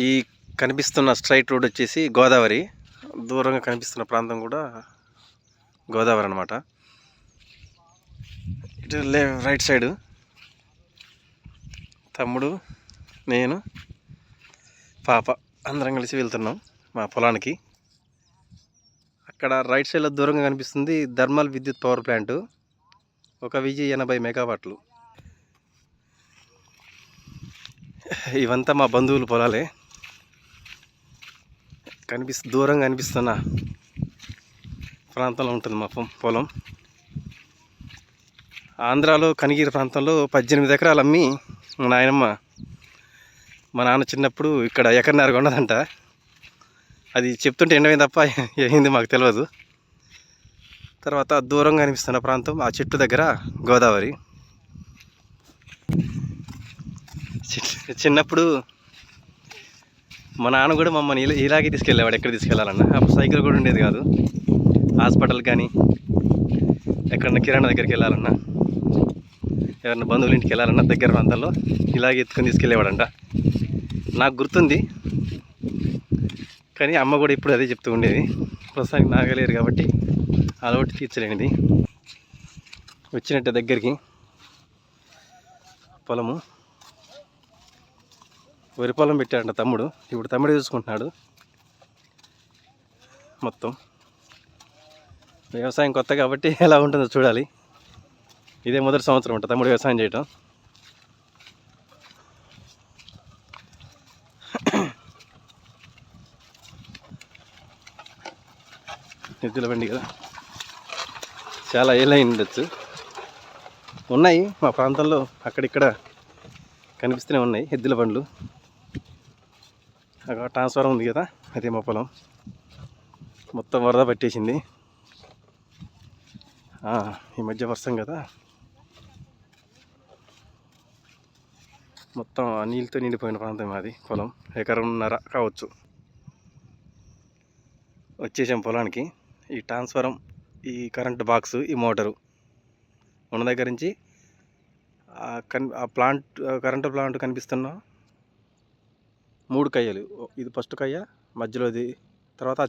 ఈ కనిపిస్తున్న straight road వచ్చేసి గోదావరి. దూరంగా కనిపిస్తున్న ప్రాంతం కూడా గోదావరి అనమాట ఇటు లే రైట్ సైడు తమ్ముడు నేను పాప అందరం కలిసి వెళ్తున్నాం మా పొలానికి. అక్కడ రైట్ సైడ్లో దూరంగా కనిపిస్తుంది థర్మల్ విద్యుత్ పవర్ ప్లాంట్. ఒక వెయ్యి ఎనభై మెగావాట్లు. ఇవంతా మా బంధువులు పొలాలే. కనిపిస్తు దూరంగా కనిపిస్తున్న ప్రాంతంలో ఉంటుంది మా పొలం. ఆంధ్రాలో కనిగిరి ప్రాంతంలో పద్దెనిమిది ఎకరాలు అమ్మి మా నాయనమ్మ మా నాన్న చిన్నప్పుడు ఇక్కడ ఎకరన్నర ఉన్నదంట. అది చెప్తుంటే ఎండమే తప్ప ఏంది మాకు తెలియదు తర్వాత దూరంగా కనిపిస్తున్న ప్రాంతం ఆ చెట్టు దగ్గర గోదావరి. చి- చిన్నప్పుడు మా నాన్న కూడా మమ్మల్ని ఇలా ఇలాగే తీసుకెళ్ళేవాడు ఎక్కడ తీసుకెళ్ళాలన్నా అప్పుడు సైకిల్ కూడా ఉండేది కాదు. హాస్పిటల్ కానీ ఎక్కడన్నా కిరాణా దగ్గరికి వెళ్ళాలన్నా ఎవరన్నా బంధువుల ఇంటికి వెళ్ళాలన్నా దగ్గర ప్రాంతాల్లో ఇలాగే ఎత్తుకొని తీసుకెళ్ళేవాడంట. నాకు గుర్తుంది. కానీ అమ్మ కూడా ఇప్పుడు అదే చెప్తూ ఉండేది. ప్రస్తుతానికి నాగలేరు కాబట్టి అలవాటు తీర్చలేనిది. వచ్చినట్టే దగ్గరికి. పొలము. వరి పొలం పెట్టాడంట తమ్ముడు. ఇప్పుడు తమ్ముడు చూసుకుంటున్నాడు. మొత్తం. వ్యవసాయం కొత్త కాబట్టి ఎలా ఉంటుందో చూడాలి. ఇదే మొదటి సంవత్సరం అంట తమ్ముడు వ్యవసాయం చేయటం. ఎద్దుల బండి కదా. చాలా ఏళ్ళై ఉండొచ్చు. ఉన్నాయి మా ప్రాంతంలో అక్కడిక్కడ కనిపిస్తూనే ఉన్నాయి ఎద్దుల బండ్లు. అక్కడ ట్రాన్స్ఫారం ఉంది కదా అదే మా పొలం. మొత్తం వరద పట్టేసింది. ఈ మధ్య వర్షం కదా. మొత్తం ఆ నీళ్ళతో నిండిపోయిన ప్రాంతం మాది పొలం. ఎకరంన్నర కావచ్చు. వచ్చేసాం పొలానికి. ఈ ట్రాన్స్ఫారం ఈ కరెంట్ బాక్స్ ఈ మోటారు. ఉన్న దగ్గర నుంచి ఆ కన్ ఆ ప్లాంట్ కరెంటు ప్లాంట్ కనిపిస్తున్నా మూడు కయ్యలు. ఇది ఫస్ట్ కయ్య మధ్యలోది తర్వాత ఆ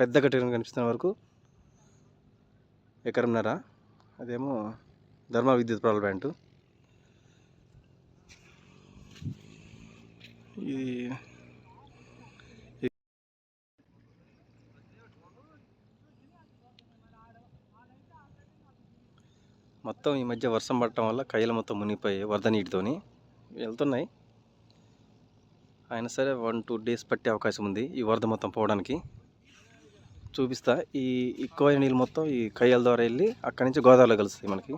పెద్ద కట్టడం కనిపిస్తున్న వరకు ఎకరంన్నర. అదేమో ధర్మ విద్యుత్ పవర్ ప్లాంట్ ఇది మొత్తం ఈ మధ్య వర్షం పడటం వల్ల కయ్యలు మొత్తం మునిగిపోయాయి వరద నీటితోని. వెళ్తున్నాయి. అయినా సరే వన్ టూ డేస్ పట్టే అవకాశం ఉంది ఈ వరద మొత్తం పోవడానికి. చూపిస్తా. ఈ ఎక్కువ నీళ్ళు మొత్తం ఈ కయ్యల ద్వారా వెళ్ళి అక్కడి నుంచి గోదావరిలో కలుస్తాయి మనకి.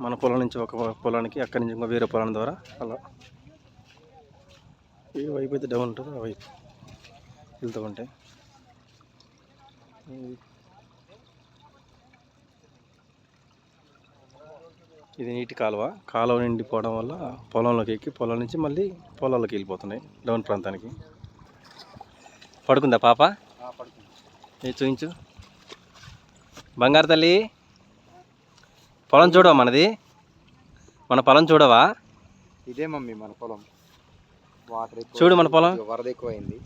మన పొలం నుంచి ఒక పొలానికి అక్కడి నుంచి ఇంకో వేరే పొలం ద్వారా అలా. ఏ వైపు అయితే డౌన్ ఉంటుందో ఆ వైపు. వెళ్తూ ఉంటాయి ఇది నీటి కాలువ. కాలువ నిండిపోవడం వల్ల పొలంలోకి ఎక్కి పొలం నుంచి మళ్ళీ పొలాల్లోకి వెళ్ళిపోతున్నాయి డౌన్ ప్రాంతానికి. పడుకుందా పాప? ఏ చూయించు. బంగారు తల్లి పొలం చూడవా మనది? మన పొలం చూడవా? ఇదే మమ్మీ మన పొలం. వాటర్ చూడు మన పొలం. వరద ఎక్కువైంది.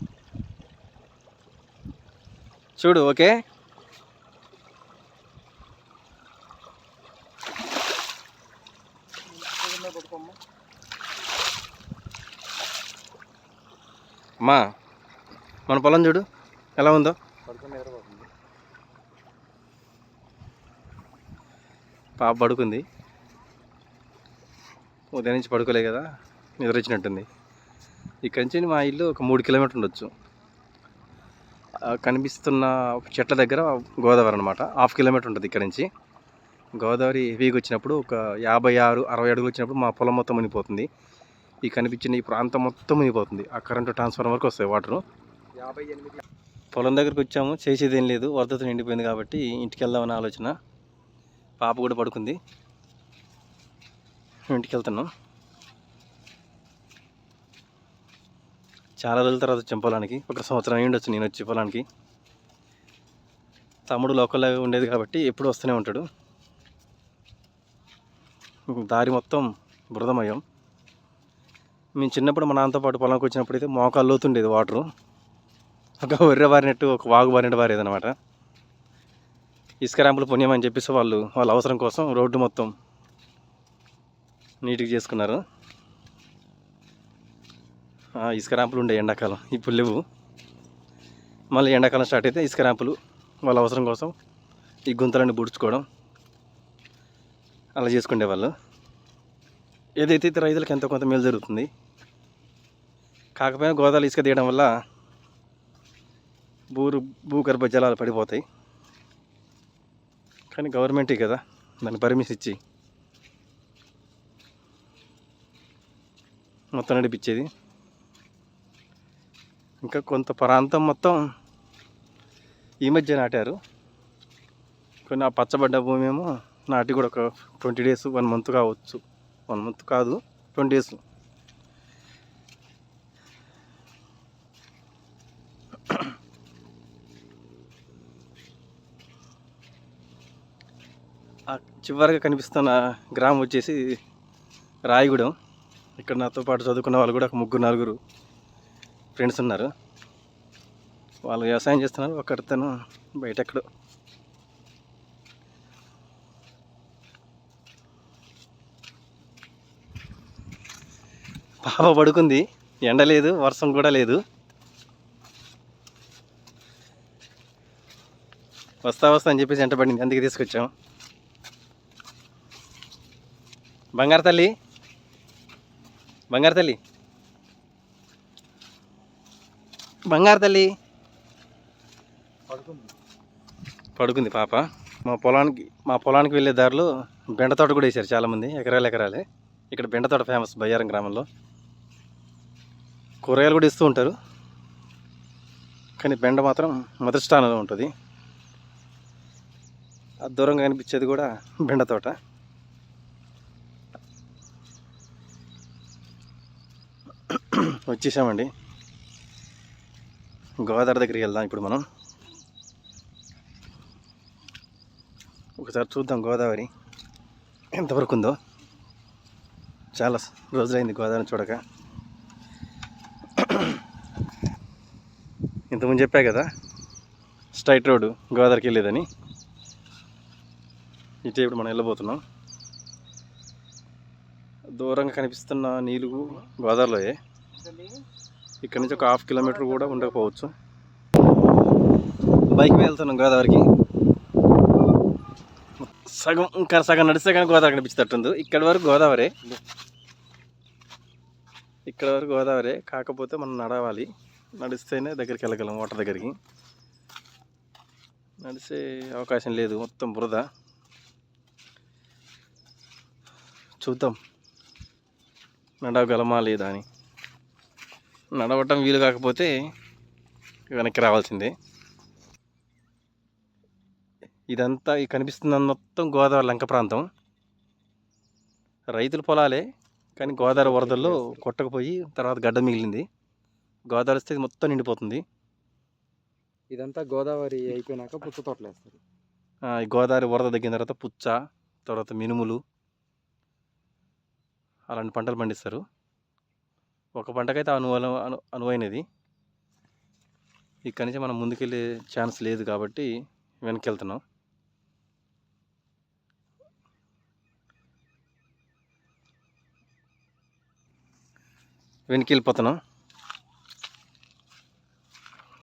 చూడు ఓకే? అమ్మా మన పొలం చూడు ఎలా ఉందో? పాప పడుకుంది. ఉదయం నుంచి పడుకోలే కదా నిద్ర వచ్చినట్టుంది. ఇక్కడి నుంచి మా ఇల్లు ఒక మూడు కిలోమీటర్ ఉండొచ్చు. కనిపిస్తున్న చెట్ల దగ్గర గోదావరి అనమాట హాఫ్ కిలోమీటర్ ఉంటుంది ఇక్కడ నుంచి. గోదావరి హెవీగా వచ్చినప్పుడు ఒక యాభై ఆరు అరవై అడుగులు వచ్చినప్పుడు మా పొలం మొత్తం మునిగిపోతుంది. ఈ కనిపించిన ఈ ప్రాంతం మొత్తం మునిగిపోతుంది. ఆ కరెంటు ట్రాన్స్ఫార్మర్ వరకు వస్తాయి వాటరు యాభై ఎనిమిది పొలం దగ్గరికి వచ్చాము. చేసేది ఏం లేదు. వరదతో నిండిపోయింది కాబట్టి ఇంటికి వెళ్దామని ఆలోచన. పాప కూడా పడుకుంది. ఇంటికి వెళ్తున్నాం. చాలా రోజుల తర్వాత వచ్చాం పొలానికి. ఒక సంవత్సరం అయ్యి ఉండొచ్చు నేను వచ్చి పొలానికి. తమ్ముడు లోకల్లో ఉండేది కాబట్టి ఎప్పుడు వస్తూనే ఉంటాడు. దారి మొత్తం బురదమయం. మేము చిన్నప్పుడు మా నాన్నతో పాటు పొలంకి వచ్చినప్పుడు అయితే మోకాలు లోతుండేది వాటరు. ఒక ఒర్రె బారినట్టు ఒక వాగు బారినట్టు బారేది అనమాట ఇసుక ర్యాంపులు పుణ్యం అని చెప్పేసి వాళ్ళు వాళ్ళ అవసరం కోసం రోడ్డు మొత్తం నీట్గా చేసుకున్నారు. ఇసుక ర్యాంపులు ఉండే ఎండాకాలం. ఇప్పుడు లేవు. మళ్ళీ ఎండాకాలం స్టార్ట్ అయితే ఇసుక ర్యాంపులు వాళ్ళ అవసరం కోసం ఈ గుంతలన్నీ బుడుచుకోవడం. అలా చేసుకునేవాళ్ళు ఏదైతే రైతులకు ఎంతో కొంత మేలు జరుగుతుంది కాకపోయినా గోదావరి ఇసుక తీయడం వల్ల భూరు భూగర్భ జలాలు పడిపోతాయి. కానీ గవర్నమెంటే కదా దాన్ని పర్మిషన్ ఇచ్చి మొత్తం నడిపించేది ఇంకా కొంత ప్రాంతం మొత్తం ఈ మధ్య నాటారు. కొన్ని ఆ పచ్చబడ్డ భూమి ఏమో నాటి కూడా ఒక ట్వంటీ డేస్ వన్ మంత్ కావచ్చు. వన్ మంత్ కాదు ట్వంటీ డేస్. చివరిగా కనిపిస్తున్న గ్రామం వచ్చేసి రాయగూడెం. ఇక్కడ నాతో పాటు చదువుకున్న వాళ్ళు కూడా ఒక ముగ్గురు నలుగురు ఫ్రెండ్స్ ఉన్నారు. వాళ్ళు వ్యవసాయం చేస్తున్నారు ఒకరితను బయట ఎక్కడో పాప పడుకుంది. ఎండ లేదు వర్షం కూడా లేదు. వస్తా వస్తా అని చెప్పేసి ఎంట పడింది. అందుకే తీసుకొచ్చాం. బంగారు తల్లి బంగారు తల్లి బంగారు తల్లి. పడుకుంది పడుకుంది పాప. మా పొలానికి మా పొలానికి వెళ్ళే దారిలో బెండ తోట కూడా వేశారు చాలామంది ఎకరాలు ఎకరాలే. ఇక్కడ బెండ తోట ఫేమస్ బయ్యారం గ్రామంలో. కూరగాయలు కూడా ఇస్తూ ఉంటారు. కానీ బెండ మాత్రం మొదటి స్థానంలో ఉంటుంది. ఆ దూరంగా కనిపించేది కూడా బెండ తోట. వచ్చేసామండి. గోదావరి దగ్గరికి వెళ్దాం ఇప్పుడు మనం. ఒకసారి చూద్దాం గోదావరి ఎంతవరకు ఉందో. చాలా రోజులైంది గోదావరిని చూడక. ఇంతకుముందు చెప్పా కదా? స్ట్రైట్ రోడ్డు గోదావరికి వెళ్ళేదని. ఇటే ఇప్పుడు మనం వెళ్ళబోతున్నాం. దూరంగా కనిపిస్తున్న నీళ్ళు గోదావరిలోయే. ఇక్కడ నుంచి ఒక హాఫ్ కిలోమీటర్ కూడా ఉండకపోవచ్చు. బైక్ మీద వెళ్తున్నాం గోదావరికి. సగం ఇంకా సగం నడిస్తే కానీ గోదావరి కనిపించేటట్టుంది. ఇక్కడ వరకు గోదావరి. ఇక్కడ వరకు గోదావరి. కాకపోతే మనం నడవాలి. నడిస్తేనే దగ్గరికి వెళ్ళగలం వాటర్ దగ్గరికి. నడిచే అవకాశం లేదు మొత్తం బురద. చూద్దాం. నడవగలమా లేదా అని. నడవటం వీలు కాకపోతే వెనక్కి రావాల్సిందే. ఇదంతా ఈ కనిపిస్తున్న మొత్తం గోదావరి లంక ప్రాంతం. రైతుల పొలాలే కానీ గోదావరి వరదల్లో కొట్టకపోయి తర్వాత గడ్డ మిగిలింది. గోదావరి వస్తే ఇది మొత్తం నిండిపోతుంది. ఇదంతా గోదావరి అయిపోయినాక పుచ్చ తోటలు వేస్తారు ఈ గోదావరి వరద తగ్గిన తర్వాత పుచ్చ తర్వాత మినుములు అలాంటి పంటలు పండిస్తారు. ఒక పంటకైతే అనువ అను అనువైనది. ఇక్కడి నుంచి మనం ముందుకెళ్ళే ఛాన్స్ లేదు కాబట్టి వెనక్కి వెళ్తున్నాం వెనక్కి వెళ్ళిపోతున్నాం.